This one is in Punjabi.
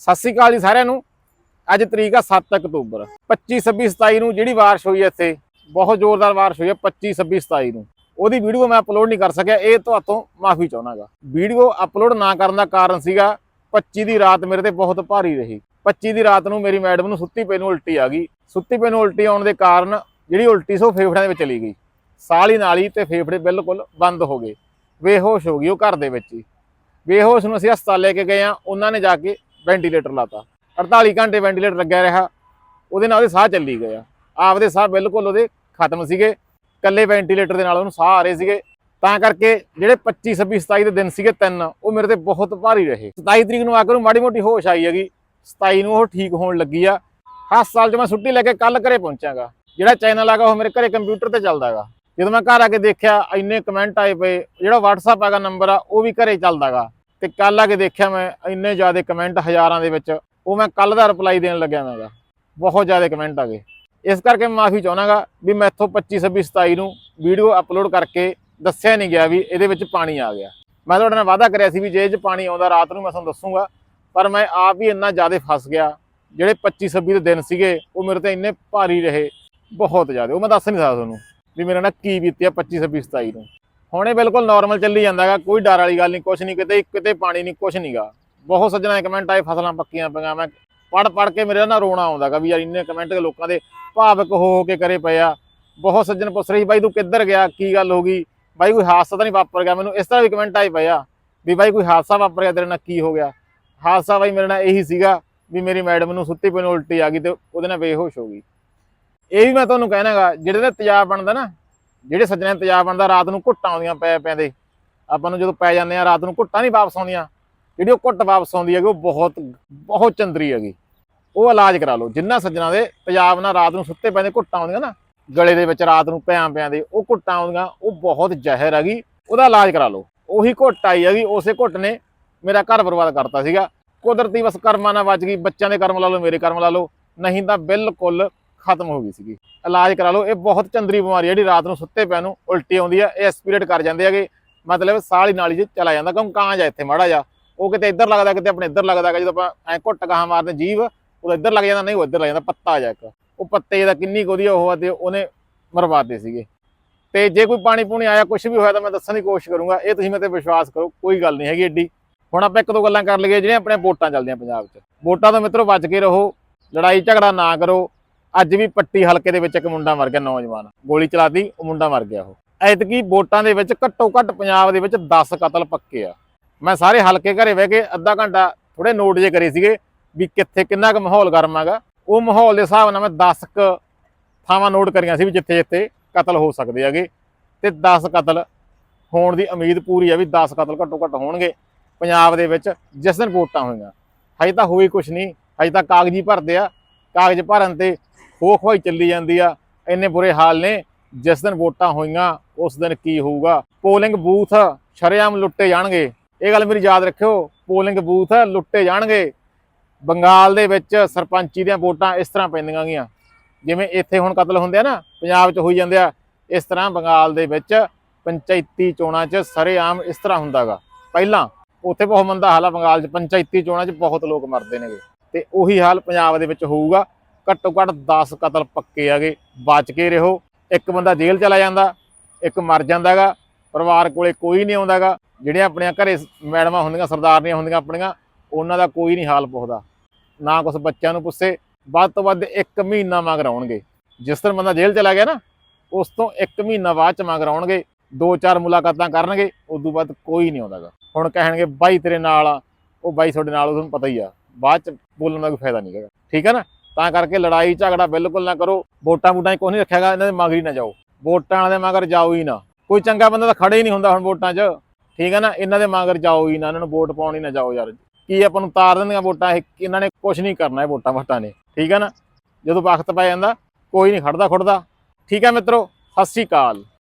ਸਤਿ ਸ੍ਰੀ ਅਕਾਲ ਜੀ ਸਾਰਿਆਂ ਨੂੰ। ਅੱਜ ਤਰੀਕ ਆ 7 ਅਕਤੂਬਰ। 25 26 27 ਨੂੰ ਜਿਹੜੀ ਬਾਰਿਸ਼ ਹੋਈ ਹੈ ਇੱਥੇ, ਬਹੁਤ ਜ਼ੋਰਦਾਰ ਬਾਰਿਸ਼ ਹੋਈ ਹੈ 25 26 27 ਨੂੰ। ਉਹਦੀ ਵੀਡੀਓ ਮੈਂ ਅਪਲੋਡ ਨਹੀਂ ਕਰ ਸਕਿਆ, ਇਹ ਤੁਹਾਤੋਂ ਮਾਫੀ ਚਾਹਣਾਗਾ ਵੀਡੀਓ ਅਪਲੋਡ ਨਾ ਕਰਨ ਦਾ ਕਾਰਨ ਸੀਗਾ 25 ਦੀ ਰਾਤ ਮੇਰੇ ਤੇ ਬਹੁਤ ਭਾਰੀ ਰਹੀ। 25 ਦੀ ਰਾਤ ਨੂੰ ਮੇਰੀ ਮੈਡਮ ਨੂੰ ਸੁੱਤੀ ਪਈ ਨੂੰ ਉਲਟੀ ਆ ਗਈ। ਸੁੱਤੀ ਪਈ ਨੂੰ ਉਲਟੀ ਆਉਣ ਦੇ ਕਾਰਨ ਜਿਹੜੀ ਉਲਟੀ ਸੋ ਫੇਫੜਿਆਂ ਦੇ ਵਿੱਚ ਚਲੀ ਗਈ। ਸਾਹ ਹੀ ਨਾਲ ਹੀ ਤੇ ਫੇਫੜੇ ਬਿਲਕੁਲ ਬੰਦ ਹੋ ਗਏ। ਬੇਹੋਸ਼ ਹੋ ਗਈ ਉਹ ਘਰ ਦੇ ਵਿੱਚ ਹੀ। ਬੇਹੋਸ਼ ਨੂੰ ਅਸੀਂ ਹਸਪਤਾਲ ਲੈ ਕੇ ਗਏ ਆ ਉਹਨਾਂ ਨੇ ਜਾ ਕੇ ਵੈਂਟੀਲੇਟਰ ਲਾਤਾ। 48 ਘੰਟੇ ਵੈਂਟੀਲੇਟਰ ਲੱਗਿਆ ਰਿਹਾ। ਉਹਦੇ ਨਾਲ ਉਹਦੇ ਸਾਹ ਚੱਲੀ ਗਏ ਆ। ਆਪਦੇ ਸਾਹ ਬਿਲਕੁਲ ਉਹਦੇ ਖਤਮ ਸੀਗੇ। ਕੱਲੇ ਵੈਂਟੀਲੇਟਰ ਦੇ ਨਾਲ ਉਹਨੂੰ ਸਾਹ ਆ ਰਹੇ ਸੀਗੇ। ਤਾਂ ਕਰਕੇ ਜਿਹੜੇ 25 26 27 ਦੇ ਦਿਨ ਸੀਗੇ ਤਿੰਨ, ਉਹ ਮੇਰੇ ਤੇ ਬਹੁਤ ਭਾਰੀ ਰਹੇ। 27 ਤਰੀਕ ਨੂੰ ਆ ਕੇ ਉਹਨੂੰ ਮਾੜੀ ਮੋਟੀ ਹੋਸ਼ ਆਈ ਹੈਗੀ। 27 ਨੂੰ ਉਹ ਠੀਕ ਹੋਣ ਲੱਗੀ ਆ। ਹਸਪਤਾਲ 'ਚ ਮੈਂ ਛੁੱਟੀ ਲੈ ਕੇ ਕੱਲ ਘਰੇ ਪਹੁੰਚਾਂਗਾ। ਜਿਹੜਾ ਚੈਨਲ ਆਗਾ ਉਹ ਮੇਰੇ ਘਰੇ ਕੰਪਿਊਟਰ ਤੇ ਚੱਲਦਾ ਹੈਗਾ। ਜਦੋਂ ਮੈਂ ਘਰ ਆ ਕੇ ਦੇਖਿਆ, ਇੰਨੇ ਕਮੈਂਟ ਆਏ ਪਏ। ਜਿਹੜਾ WhatsApp ਹੈਗਾ ਨੰਬਰ ਆ, ਉਹ ਵੀ ਘਰੇ ਚੱਲਦਾਗਾ ਤੇ ਕੱਲ ਆ ਕੇ ਦੇਖਿਆ ਮੈਂ, ਇੰਨੇ ਜ਼ਿਆਦਾ ਕਮੈਂਟ ਹਜ਼ਾਰਾਂ ਦੇ ਵਿੱਚ, ਉਹ ਮੈਂ ਕੱਲ ਦਾ ਰਿਪਲਾਈ ਦੇਣ ਲੱਗਿਆ ਮੈਂਗਾ ਬਹੁਤ ਜ਼ਿਆਦਾ ਕਮੈਂਟ ਆ ਗਏ। ਇਸ ਕਰਕੇ ਮੈਂ ਮਾਫੀ ਚਾਹਣਾਗਾ ਵੀ ਮੈਥੋਂ 25 26 27 ਨੂੰ ਵੀਡੀਓ ਅਪਲੋਡ ਕਰਕੇ ਦੱਸਿਆ ਨਹੀਂ ਗਿਆ ਵੀ ਇਹਦੇ ਵਿੱਚ ਪਾਣੀ ਆ ਗਿਆ। ਮੈਂ ਤੁਹਾਡੇ ਨਾਲ ਵਾਅਦਾ ਕਰਿਆ ਸੀ ਵੀ ਜੇ ਇਹ 'ਚ ਪਾਣੀ ਆਉਂਦਾ ਰਾਤ ਨੂੰ ਮੈਂ ਤੁਹਾਨੂੰ ਦੱਸੂਗਾ, ਪਰ ਮੈਂ ਆਪ ਹੀ ਇੰਨਾ ਜ਼ਿਆਦਾ ਫਸ ਗਿਆ। ਜਿਹੜੇ 25 26 ਦੇ ਦਿਨ ਸੀਗੇ, ਉਹ ਮੇਰੇ ਤੇ ਇੰਨੇ ਭਾਰੀ ਰਹੇ, ਬਹੁਤ ਜ਼ਿਆਦਾ। ਉਹ ਮੈਂ ਦੱਸ ਨਹੀਂ ਸਕਦਾ ਤੁਹਾਨੂੰ ਵੀ ਮੇਰੇ ਨਾਲ ਕੀ ਬੀਤਿਆ ਆ 25 26 27 ਨੂੰ। ਹੁਣ ਇਹ ਬਿਲਕੁਲ ਨਾਰਮਲ ਚੱਲੀ ਜਾਂਦਾਗਾ, ਕੋਈ ਡਰ ਵਾਲੀ ਗੱਲ ਨਹੀਂ, ਕੁਛ ਨਹੀਂ, ਕਿਤੇ ਕਿਤੇ ਪਾਣੀ ਨਹੀਂ, ਕੁਛ ਨਹੀਂਗਾ। ਬਹੁਤ ਸੱਜਣਾ ਦੇ ਕਮੈਂਟ ਆਏ ਫਸਲਾਂ ਪੱਕੀਆਂ ਪਈਆਂ, ਮੈਂ ਪੜ ਪੜ ਕੇ ਮੇਰੇ ਨਾਲ ਰੋਣਾ ਆਉਂਦਾਗਾ ਵੀ ਯਾਰ ਇੰਨੇ ਕਮੈਂਟ ਲੋਕਾਂ ਦੇ ਭਾਵਕ ਹੋ ਹੋ ਕੇ ਕਰੇ ਪਏ ਆ। ਬਹੁਤ ਸੱਜਣ ਪੁੱਛ ਰਹੀ, ਬਾਈ ਤੂੰ ਕਿੱਧਰ ਗਿਆ, ਕੀ ਗੱਲ ਹੋ ਗਈ? ਬਾਈ ਕੋਈ ਹਾਦਸਾ ਤਾਂ ਨਹੀਂ ਵਾਪਰ ਗਿਆ ਮੈਨੂੰ, ਇਸ ਤਰ੍ਹਾਂ ਵੀ ਕਮੈਂਟ ਆਏ ਪਏ ਆ ਵੀ ਬਾਈ ਕੋਈ ਹਾਦਸਾ ਵਾਪਰ ਗਿਆ ਤੇਰੇ ਨਾਲ, ਕੀ ਹੋ ਗਿਆ? ਹਾਦਸਾ ਬਾਈ ਮੇਰੇ ਨਾਲ ਇਹੀ ਸੀਗਾ ਵੀ ਮੇਰੀ ਮੈਡਮ ਨੂੰ ਸੁੱਤੀ ਪਈ ਨੂੰ ਉਲਟੀ ਆ ਗਈ ਤੇ ਉਹਦੇ ਨਾਲ ਬੇਹੋਸ਼ ਹੋ ਗਈ। ਇਹ ਵੀ ਮੈਂ ਤੁਹਾਨੂੰ ਕਹਿਣਾਗਾ, ਜਿਹੜੇ ਦਾ ਤੇਜ਼ਾਬ ਬਣਦਾ ਨਾ ਜਿਹੜੇ ਸੱਜਣਾ ਦਾ ਬਣਦਾ ਰਾਤ ਨੂੰ ਘੁੱਟਾਂ ਆਉਂਦੀਆਂ ਪੈ ਪੈਂਦੇ। ਆਪਾਂ ਨੂੰ ਜਦੋਂ ਪੈ ਜਾਂਦੇ ਆ, ਰਾਤ ਨੂੰ ਘੁੱਟਾਂ ਨਹੀਂ ਵਾਪਸ ਆਉਂਦੀਆਂ। ਜਿਹੜੀ ਉਹ ਘੁੱਟ ਵਾਪਸ ਆਉਂਦੀ ਹੈਗੀ, ਉਹ ਬਹੁਤ ਬਹੁਤ ਚੰਦਰੀ ਹੈਗੀ। ਉਹ ਇਲਾਜ ਕਰਾ ਲਓ। ਜਿੰਨਾ ਸੱਜਣਾ ਦੇ ਤੇਜ਼ਾਬ ਨਾਲ ਰਾਤ ਨੂੰ ਸੁੱਤੇ ਪੈਂਦੇ, ਘੁੱਟਾਂ ਆਉਂਦੀਆਂ ਨਾ, ਗਲੇ ਦੇ ਵਿੱਚ ਰਾਤ ਨੂੰ ਪਿਆਂ ਪਿਆਂ ਦੇ ਉਹ ਘੁੱਟਾਂ ਆਉਂਦੀਆਂ, ਉਹ ਬਹੁਤ ਜ਼ਹਿਰ ਹੈਗੀ। ਉਹਦਾ ਇਲਾਜ ਕਰਾ ਲਓ। ਉਹੀ ਘੁੱਟ ਆਈ ਹੈਗੀ, ਉਸੇ ਘੁੱਟ ਨੇ ਮੇਰਾ ਘਰ ਬਰਬਾਦ ਕਰਤਾ ਸੀਗਾ। ਕੁਦਰਤੀ ਬਸ ਕਰਮਾਂ ਨਾਲ ਵੱਜ ਗਈ, ਬੱਚਿਆਂ ਦੇ ਕਰਮ ਲਾ ਲਓ, ਮੇਰੇ ਕਰਮ ਲਾ ਲਓ। ਨਹੀਂ ਤਾਂ ਬਿਲਕੁਲ ਖਤਮ ਹੋ ਗਈ ਸੀਗੀ। ਇਲਾਜ ਕਰਾ ਲਓ, ਇਹ ਬਹੁਤ ਚੰਦਰੀ ਬਿਮਾਰੀ ਹੈ ਜਿਹੜੀ ਰਾਤ ਨੂੰ ਸੁੱਤੇ ਪਿਆ ਨੂੰ ਉਲਟੀ ਆਉਂਦੀ ਹੈ ਇਹ ਐਸਪੀਰੇਟ ਕਰ ਜਾਂਦੇ ਹੈਗੇ। ਮਤਲਬ ਸਾਹ ਹੀ ਨਾਲੀ 'ਚ ਚਲਾ ਜਾਂਦਾ ਕਿਉਂ ਕਾਂਜ ਜਾ ਇੱਥੇ ਮਾੜਾ ਜਾ। ਉਹ ਕਿਤੇ ਇੱਧਰ ਲੱਗਦਾ, ਕਿਤੇ ਆਪਣੇ ਇੱਧਰ ਲੱਗਦਾ ਜਦੋਂ ਆਪਾਂ ਐ ਘੁੱਟ ਗਾਹਾਂ ਮਾਰਦੇ ਜੀਵ ਉਹ ਇੱਧਰ ਲੱਗ ਜਾਂਦਾ, ਨਹੀਂ, ਉਹ ਇੱਧਰ ਲੱਗ ਜਾਂਦਾ, ਪੱਤਾ ਆ ਜਾ ਇੱਕ। ਉਹ ਪੱਤੇ ਦਾ ਕਿੰਨੀ ਕੁ ਉਹਦੀ ਉਹ ਆ ਤੇ ਉਹਨੇ ਮਰਵਾਦੇ ਸੀਗੇ। ਤੇ ਜੇ ਕੋਈ ਪਾਣੀ ਪੂਣੀ ਆਇਆ ਕੁਝ ਵੀ ਹੋਇਆ ਤਾਂ ਮੈਂ ਦੱਸਣ ਦੀ ਕੋਸ਼ਿਸ਼ ਕਰੂੰਗਾ, ਇਹ ਤੁਸੀਂ ਮੇਰੇ ਤੇ ਵਿਸ਼ਵਾਸ ਕਰੋ, ਕੋਈ ਗੱਲ ਨਹੀਂ ਹੈਗੀ ਏਡੀ। ਹੁਣ ਆਪਾਂ ਇੱਕ ਦੋ ਗੱਲਾਂ ਕਰ ਲਈਏ, ਜਿਹੜੀਆਂ ਆਪਣੇ ਵੋਟਾਂ ਚੱਲਦੀਆਂ ਪੰਜਾਬ 'ਚ। ਵੋਟਾਂ ਤੋਂ ਮਿੱਤਰੋ, ਬਚ ਕੇ ਰਹੋ, ਲੜਾਈ ਝਗੜਾ ਨਾ ਕਰੋ ਅੱਜ ਵੀ ਪੱਟੀ ਹਲਕੇ ਦੇ ਵਿੱਚ ਇੱਕ ਮੁੰਡਾ ਮਰ ਗਿਆ, ਨੌਜਵਾਨ। ਗੋਲੀ ਚਲਾਤੀ, ਉਹ ਮੁੰਡਾ ਮਰ ਗਿਆ ਉਹ। ਐਤਕੀ ਵੋਟਾਂ ਦੇ ਵਿੱਚ ਘੱਟੋ ਘੱਟ ਪੰਜਾਬ ਦੇ ਵਿੱਚ 10 ਕਤਲ ਪੱਕੇ ਆ। ਮੈਂ ਸਾਰੇ ਹਲਕੇ ਘਰੇ ਬਹਿ ਕੇ ਅੱਧਾ ਘੰਟਾ ਥੋੜੇ ਨੋਟ ਜੇ ਕਰੇ ਸੀਗੇ ਵੀ ਕਿੱਥੇ ਕਿੰਨਾ ਕੁ ਮਾਹੌਲ ਗਰਮ ਹੈਗਾ। ਉਹ ਮਾਹੌਲ ਦੇ ਹਿਸਾਬ ਨਾਲ ਮੈਂ 10 ਕ ਥਾਵਾਂ ਨੋਟ ਕਰੀਆਂ ਸੀ ਵੀ ਜਿੱਥੇ ਜਿੱਥੇ ਕਤਲ ਹੋ ਸਕਦੇ ਹੈਗੇ। ਤੇ 10 ਕਤਲ ਹੋਣ ਦੀ ਉਮੀਦ ਪੂਰੀ ਆ ਵੀ 10 ਕਤਲ ਘੱਟੋ ਘੱਟ ਹੋਣਗੇ ਪੰਜਾਬ ਦੇ ਵਿੱਚ ਜਿਸ ਦਿਨ ਵੋਟਾਂ ਹੋਈਆਂ। ਹਜੇ ਤਾਂ ਹੋਈ ਕੁਛ ਨਹੀਂ, ਹਜੇ ਤਾਂ ਕਾਗਜ਼ੀ ਭਰਦੇ ਆ। ਕਾਗਜ਼ ਭਰਨ ਤੇ ਖੋ ਖੋਈ ਚੱਲੀ ਜਾਂਦੀ ਆ। ਇੰਨੇ ਬੁਰੇ ਹਾਲ ਨੇ, ਜਿਸ ਦਿਨ ਵੋਟਾਂ ਹੋਈਆਂ, ਉਸ ਦਿਨ ਕੀ ਹੋਊਗਾ? ਪੋਲਿੰਗ ਬੂਥ ਸ਼ਰੇਆਮ ਲੁੱਟੇ ਜਾਣਗੇ। ਇਹ ਗੱਲ ਮੇਰੀ ਯਾਦ ਰੱਖਿਓ, ਪੋਲਿੰਗ ਬੂਥ ਲੁੱਟੇ ਜਾਣਗੇ। ਬੰਗਾਲ ਦੇ ਵਿੱਚ ਸਰਪੰਚੀ ਦੀਆਂ ਵੋਟਾਂ ਇਸ ਤਰ੍ਹਾਂ ਪੈਂਦੀਆਂ ਗੀਆਂ। ਜਿਵੇਂ ਇੱਥੇ ਹੁਣ ਕਤਲ ਹੁੰਦੇ ਆ ਨਾ, ਪੰਜਾਬ 'ਚ ਹੋਈ ਜਾਂਦੇ ਆ, ਇਸ ਤਰ੍ਹਾਂ ਬੰਗਾਲ ਦੇ ਵਿੱਚ ਪੰਚਾਇਤੀ ਚੋਣਾਂ 'ਚ ਸਰੇਆਮ ਇਸ ਤਰ੍ਹਾਂ ਹੁੰਦਾਗਾ ਪਹਿਲਾਂ ਉੱਥੇ ਬਹੁਤ ਮੰਦਾ ਹਾਲ ਆ, ਬੰਗਾਲ 'ਚ ਪੰਚਾਇਤੀ ਚੋਣਾਂ 'ਚ ਬਹੁਤ ਲੋਕ ਮਰਦੇ ਨੇਗੇ। ਤੇ ਉਹੀ ਹਾਲ ਪੰਜਾਬ ਦੇ ਵਿੱਚ ਹੋਊਗਾ। ਘੱਟੋ ਘੱਟ 10 ਕਤਲ ਪੱਕੇ ਆਗੇ ਬਚ ਕੇ ਰਹੋ। ਇੱਕ ਬੰਦਾ ਜੇਲ੍ਹ ਚਲਾ ਜਾਂਦਾ ਇੱਕ ਮਰ ਜਾਂਦਾਗਾ ਪਰਿਵਾਰ ਕੋਲੇ ਕੋਈ ਨਹੀਂ ਆਉਂਦਾਗਾ ਜਿਹੜੀਆਂ ਆਪਣੀਆਂ ਘਰੇ ਮੈਡਮਾਂ ਹੁੰਦੀਆਂ ਸਰਦਾਰਨੀਆਂ ਹੁੰਦੀਆਂ ਆਪਣੀਆਂ ਉਹਨਾਂ ਦਾ ਕੋਈ ਨਹੀਂ ਹਾਲ ਪੁੱਛਦਾ। ਨਾ ਕੁਛ ਬੱਚਿਆਂ ਨੂੰ ਪੁੱਛੇ ਵੱਧ ਤੋਂ ਵੱਧ 1 ਮਹੀਨਾ ਮੰਗ ਰਾਉਣਗੇ ਜਿਸ ਤਰ੍ਹਾਂ ਬੰਦਾ ਜੇਲ੍ਹ ਚਲਾ ਗਿਆ ਨਾ ਉਸ ਤੋਂ 1 ਮਹੀਨਾ ਬਾਅਦ ਚ ਮੰਗ ਰਾਉਣਗੇ ਦੋ ਚਾਰ ਮੁਲਾਕਾਤਾਂ ਕਰਨਗੇ ਉਸ ਤੋਂ ਬਾਅਦ ਕੋਈ ਨਹੀਂ ਆਉਂਦਾਗਾ ਹੁਣ ਕਹਿਣਗੇ ਬਾਈ ਤੇਰੇ ਨਾਲ ਆ ਉਹ ਬਾਈ ਤੁਹਾਡੇ ਨਾਲ ਆ, ਤੁਹਾਨੂੰ ਪਤਾ ਹੀ ਆ। ਬਾਅਦ ਚ ਬੋਲਣ ਦਾ ਕੋਈ ਫਾਇਦਾ ਨਹੀਂ ਹੈਗਾ। ਠੀਕ ਹੈ ਨਾ? ਤਾਂ ਕਰਕੇ ਲੜਾਈ ਝਗੜਾ ਬਿਲਕੁਲ ਨਾ ਕਰੋ। ਵੋਟਾਂ ਵੋਟਾਂ 'ਚ ਕੋਈ ਨਹੀਂ ਰੱਖਿਆਗਾ ਇਹਨਾਂ ਦੇ ਮਗਰ ਹੀ ਨਾ ਜਾਓ। ਵੋਟਾਂ ਵਾਲੇ ਦੇ ਮਗਰ ਜਾਓ ਹੀ ਨਾ। ਕੋਈ ਚੰਗਾ ਬੰਦਾ ਤਾਂ ਖੜੇ ਹੀ ਨਹੀਂ ਹੁੰਦਾ ਹੁਣ ਵੋਟਾਂ 'ਚ। ਠੀਕ ਹੈ ਨਾ? ਇਹਨਾਂ ਦੇ ਮਗਰ ਜਾਓ ਹੀ ਨਾ, ਇਹਨਾਂ ਨੂੰ ਵੋਟ ਪਾਉਣ ਹੀ ਨਾ ਜਾਓ ਯਾਰ। ਕੀ ਆਪਾਂ ਨੂੰ ਤਾਰ ਦਿੰਦੀਆਂ ਵੋਟਾਂ? ਇਹ ਇਹਨਾਂ ਨੇ ਕੁਝ ਨਹੀਂ ਕਰਨਾ ਇਹ ਵੋਟਾਂ ਵਟਾਂ ਨੇ। ਠੀਕ ਹੈ ਨਾ? ਜਦੋਂ ਵਕਤ ਪੈ ਜਾਂਦਾ, ਕੋਈ ਨਹੀਂ ਖੜਦਾ ਖੁੜਦਾ ਠੀਕ ਹੈ ਮਿੱਤਰੋ, ਸਤਿ ਸ਼੍ਰੀ ਅਕਾਲ।